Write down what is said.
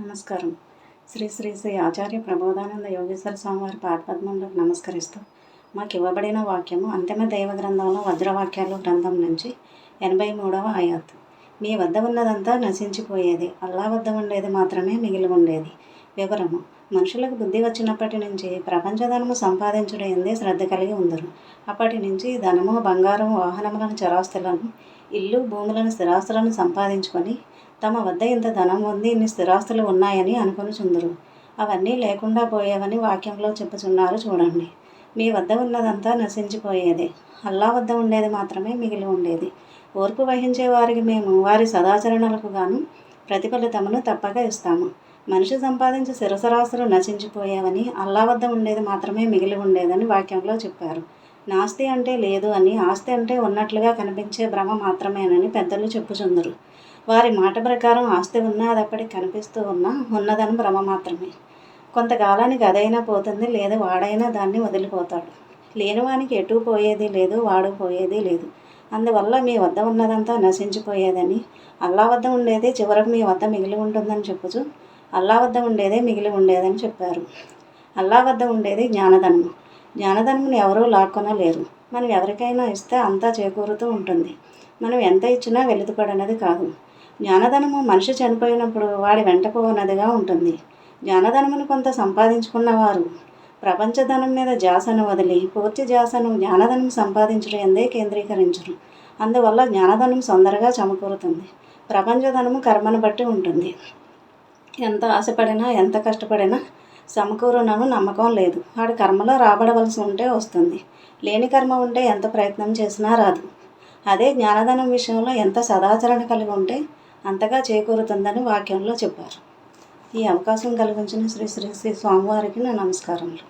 నమస్కారం. శ్రీ శ్రీ శ్రీ ఆచార్య ప్రబోధానంద యోగేశ్వర స్వామివారి పాదపద్మంలోకి నమస్కరిస్తూ మాకు ఇవ్వబడిన వాక్యము అంతిమ దైవ గ్రంథంలో వజ్రవాక్యాలు గ్రంథం నుంచి ఎనభై మూడవ ఆయాత్. మీ వద్ద ఉన్నదంతా నశించిపోయేది అల్లా వద్ద ఉండేది మాత్రమే మిగిలి ఉండేది. వివరము. మనుషులకు బుద్ధి వచ్చినప్పటి నుంచి ప్రపంచ ధనము సంపాదించడం ఎందే శ్రద్ధ కలిగి ఉందరు. అప్పటి నుంచి ధనము బంగారం వాహనములను చరాస్తులను ఇల్లు భూములను స్థిరాస్తులను సంపాదించుకొని తమ వద్ద ఇంత ధనం ఉంది ఇన్ని స్థిరాస్తులు ఉన్నాయని అనుకొనుచుందురు అవన్నీ లేకుండా పోయేవని వాక్యంలో చెప్పుచున్నారు చూడండి. మీ వద్ద ఉన్నదంతా నశించిపోయేదే. అల్లా వద్ద ఉండేది మాత్రమే మిగిలి ఉండేది. ఓర్పు వహించే వారికి మేము వారి సదాచరణలకు గాను ప్రతిఫలితమును తప్పక ఇస్తాము. మనిషి సంపాదించే శిరసరాశులు నశించిపోయేవని అల్లా వద్ద ఉండేది మాత్రమే మిగిలి ఉండేదని వాక్యంలో చెప్పారు. నాస్తి అంటే లేదు అని ఆస్తి అంటే ఉన్నట్లుగా కనిపించే భ్రమ మాత్రమేనని పెద్దలు చెప్పుచుందరు. వారి మాట ప్రకారం ఆస్తి ఉన్నా అది అప్పటికి కనిపిస్తూ ఉన్నా ఉన్నదని భ్రమ మాత్రమే. కొంతకాలానికి అదైనా పోతుంది లేదా వాడైనా దాన్ని వదిలిపోతాడు. లేనివానికి ఎటు పోయేది లేదు వాడు పోయేది లేదు. అందువల్ల మీ వద్ద ఉన్నదంతా నశించిపోయేదని అల్లా వద్ద ఉండేది చివరకు మీ వద్ద మిగిలి ఉంటుందని చెప్పుచు అల్లా వద్ద ఉండేదే మిగిలి ఉండేదని చెప్పారు. అల్లా వద్ద ఉండేది జ్ఞానధనము జ్ఞానధనమును ఎవరూ లాక్కొనలేరు మనం ఎవరికైనా ఇస్తే అంతా చేకూరుతూ ఉంటుంది. మనం ఎంత ఇచ్చినా వెలుతుపడనది కాదు. జ్ఞానధనము మనిషి చనిపోయినప్పుడు వాడి వెంట పోనదిగా ఉంటుంది. జ్ఞానధనమును కొంత సంపాదించుకున్నవారు. ప్రపంచ ధనం మీద జాసను వదిలి పూర్తి జాసను జ్ఞానధనం సంపాదించడం ఎందే కేంద్రీకరించరు. అందువల్ల జ్ఞానధనం తొందరగా చమకూరుతుంది ప్రపంచ ధనము కర్మను బట్టి ఉంటుంది. ఎంత ఆశపడినా ఎంత కష్టపడినా సమకూరునను నమ్మకం లేదు. వాడి కర్మలో రాబడవలసి ఉంటే వస్తుంది. లేని కర్మ ఉంటే ఎంత ప్రయత్నం చేసినా రాదు. అదే జ్ఞానధనం విషయంలో ఎంత సదాచరణ కలిగి ఉంటే అంతగా చేకూరుతుందని వాక్యంలో చెప్పారు. ఈ అవకాశం కలిగించిన శ్రీ శ్రీ శ్రీ స్వామివారికి నా నమస్కారములు.